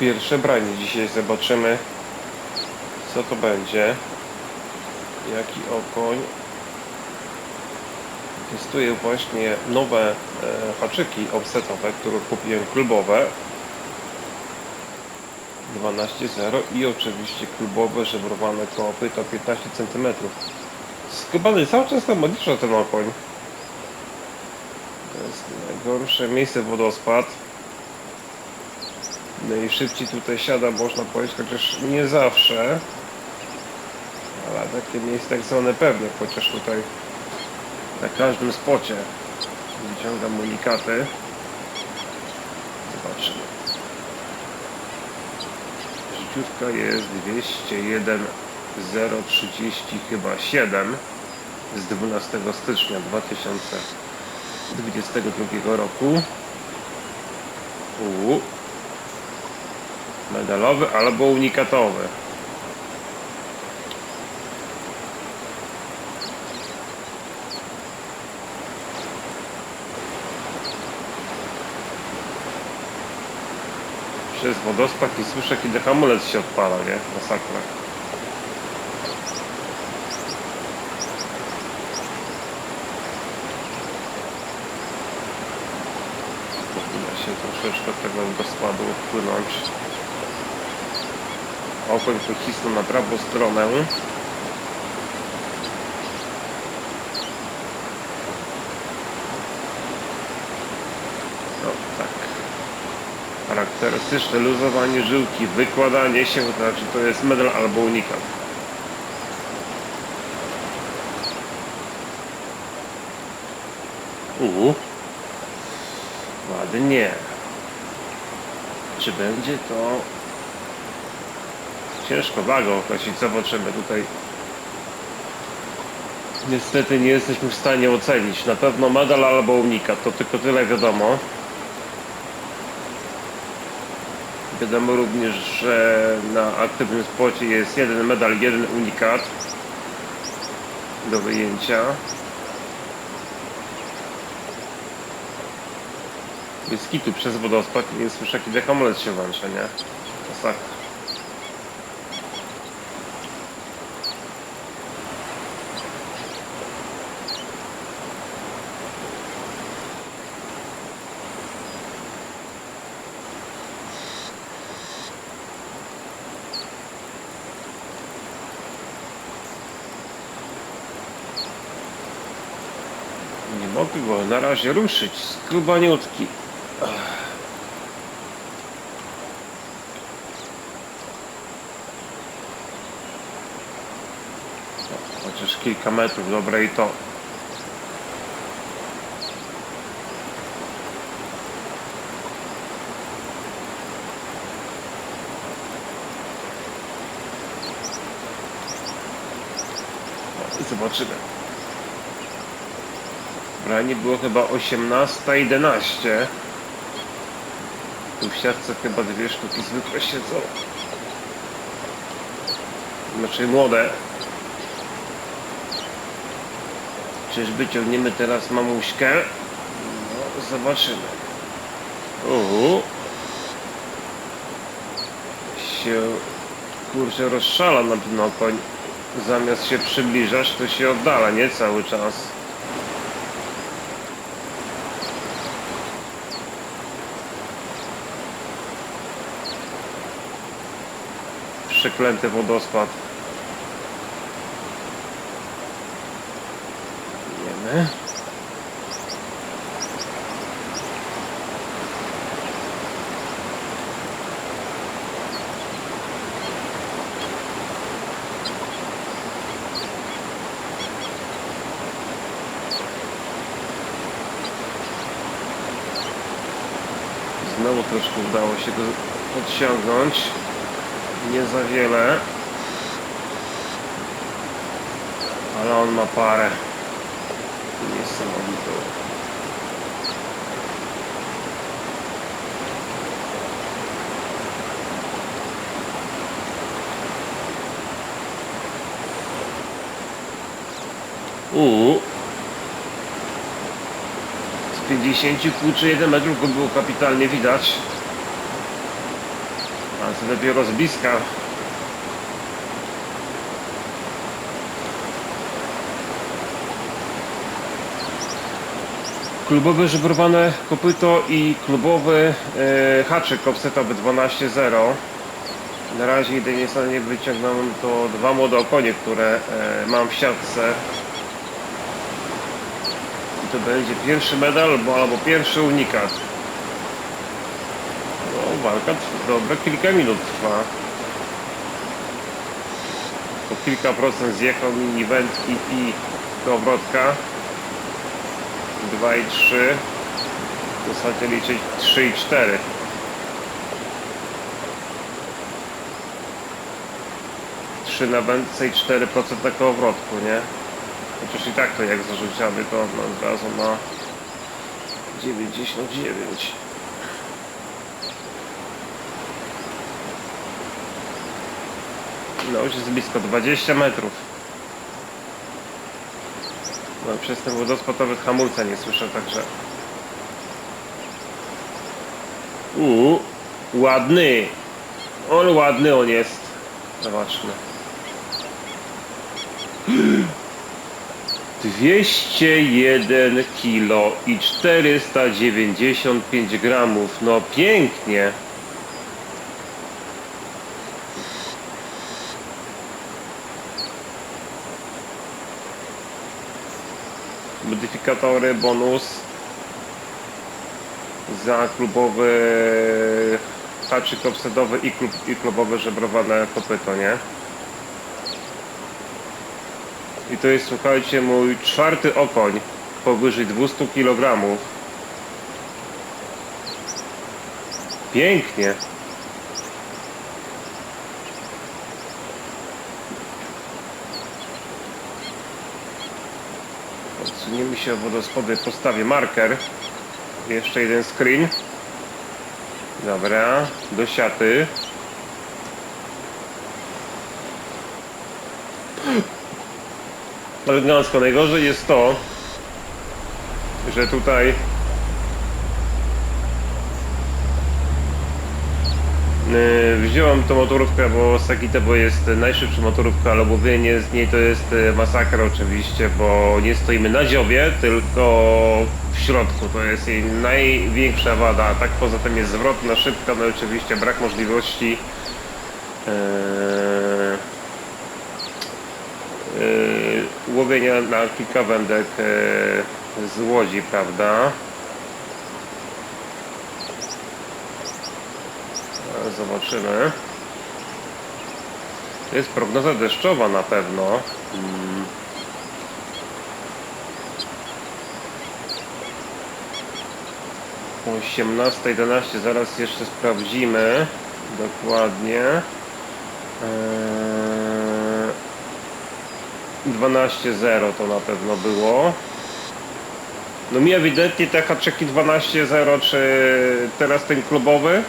pierwsze branie. Dzisiaj zobaczymy co to będzie. Jaki okoń. Testuję właśnie nowe e, haczyki offsetowe które kupiłem klubowe. 12.0 i oczywiście klubowe żebrowane kopy to 15 cm skubany cały czas tam odlicza ten okoń. To jest najgorsze miejsce wodospad najszybciej tutaj siada można powiedzieć, chociaż nie zawsze. Ale takie miejsce tak zwane pewne, chociaż tutaj na każdym spocie wyciągam unikaty zobaczymy. Życiówka jest 201 030 chyba 7 z 12 stycznia 2022 roku. U. medalowy albo unikatowy przez wodospad i słyszę kiedy hamulec się odpala, nie? Masakra. Się troszeczkę tego wodospadu odpłynąć. Okoń pocisnął na prawą stronę. No tak charakterystyczne luzowanie żyłki, wykładanie się, to znaczy to jest medal albo unikat. U. Ładnie. Czy będzie to ciężko wagą określić, zobaczymy tutaj. Niestety nie jesteśmy w stanie ocenić. Na pewno medal albo unikat, to tylko tyle wiadomo. Wiadomo również, że na aktywnym spocie jest jeden medal, jeden unikat do wyjęcia. Bez kitu przez wodospad nie słyszę kiedy hamulec się włącza, nie? Masakra. Go na razie ruszyć. Skrubaniutki. Chociaż kilka metrów, dobre i to. No, Zobaczymy. Branie było chyba 18.11. Tu w siatce chyba dwie sztuki zwykle siedzą. Znaczy młode. Czyżby ciągniemy teraz mamuśkę? No, zobaczymy. Uhu. Się kurczę rozszala na ten okoń. Zamiast się przybliżać, to się oddala, nie cały czas. Przeklęty wodospad. Wiemy. Znowu troszkę udało się go podciągnąć nie za wiele. Ale on ma parę. Niesamowitą Uuu. Z 50 kurczy 1 metrów go było kapitalnie widać A z bliska. Klubowe żebrowane kopyto i klubowy e, haczyk offsetowy 12.0. Na razie jedynie co nie wyciągnąłem to dwa młode okonie, które e, mam w siatce. I to będzie pierwszy medal albo, albo pierwszy unikat. Walka dobre kilka minut trwa. Po kilka procent zjechał mi wędki i kołowrotka. 2 i 3. W zasadzie liczyć 3 i 4. Trzy na wędce i 4% na kołowrotku, nie? Chociaż i tak to jak zarzucamy to od razu na 99. No już jest blisko 20 metrów. No, przez ten wodospadowy hamulca nie słyszę, także... Uuu, ładny! On ładny on jest. Zobaczmy. 201 kilo i 495 gramów. No pięknie. Modyfikatory, bonus za klubowy haczyk offsetowy i, klub, i klubowe żebrowane kopyto, nie? I to jest, słuchajcie, mój czwarty okoń powyżej 200 kg. Pięknie. Odsuniemy się od postawię marker. Jeszcze jeden screen. Dobra, do siaty. Elegancko. Najgorzej jest to, że tutaj wziąłem tą motorówkę, bo Sakita bo jest najszybsza motorówka, ale łowienie z niej to jest yy, masakra oczywiście, bo nie stoimy na dziobie, tylko w środku. To jest jej największa wada. A tak poza tym jest zwrotna, szybka, no i oczywiście brak możliwości yy, yy, łowienia na kilka wędek yy, z łodzi, prawda? Zobaczymy. Jest prognoza deszczowa na pewno. Mm. O 18.11 zaraz jeszcze sprawdzimy dokładnie. Eee, 12.0 to na pewno było. No mi ewidentnie te haczyki 12.0, czy teraz ten klubowy,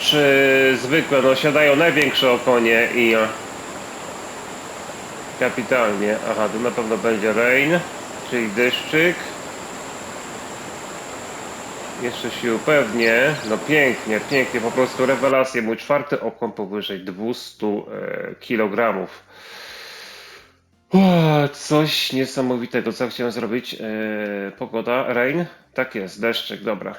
czy zwykłe, no siadają największe okonie i kapitalnie. Aha, tu na pewno będzie rain, czyli deszczyk. Jeszcze się upewnię. No pięknie, pięknie, po prostu rewelacje. Mój czwarty okon powyżej 200 e, kg. Coś niesamowitego. Co chciałem zrobić? E, pogoda, rain? Tak jest, deszczyk, dobra.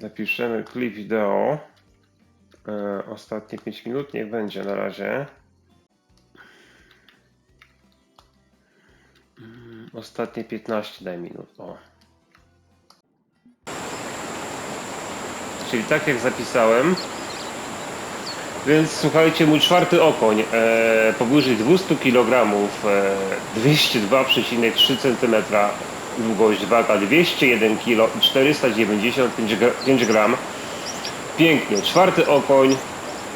Zapiszemy klip wideo. E, ostatnie 5 minut, niech będzie na razie. Mm, Ostatnie 15 daj minut. O. Czyli tak jak zapisałem. Więc słuchajcie, mój czwarty okoń e, powyżej 200 kg, e, 202,3 cm, długość waga 201 kg i 495 gra- 5 gram. Pięknie, czwarty okoń,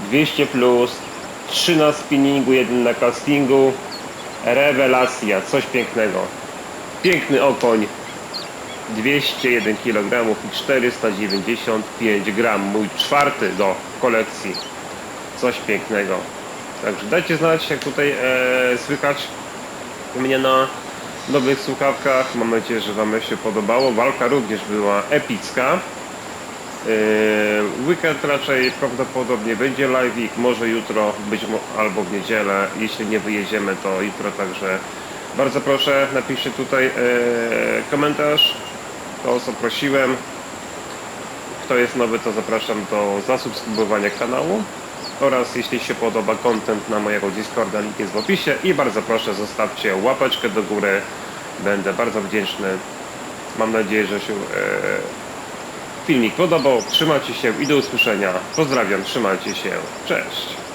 200 plus, 3 na spinningu, 1 na castingu. Rewelacja, coś pięknego. Piękny okoń, 201 kg i 495 gram. Mój czwarty do kolekcji. Coś pięknego. Także dajcie znać, jak tutaj e, słychać mnie na nowych słuchawkach. Mam nadzieję, że Wam się podobało. Walka również była epicka. Yy, Weekend raczej prawdopodobnie będzie live, może jutro, być albo w niedzielę. Jeśli nie wyjedziemy, to jutro także. Bardzo proszę, napiszcie tutaj e, komentarz. To o co prosiłem. Kto jest nowy, to zapraszam do zasubskrybowania kanału. Oraz jeśli się podoba content na mojego Discorda, link jest w opisie. I bardzo proszę, zostawcie łapeczkę do góry. Będę bardzo wdzięczny. Mam nadzieję, że się e, filmik podobał. Trzymajcie się i do usłyszenia. Pozdrawiam, trzymajcie się. Cześć.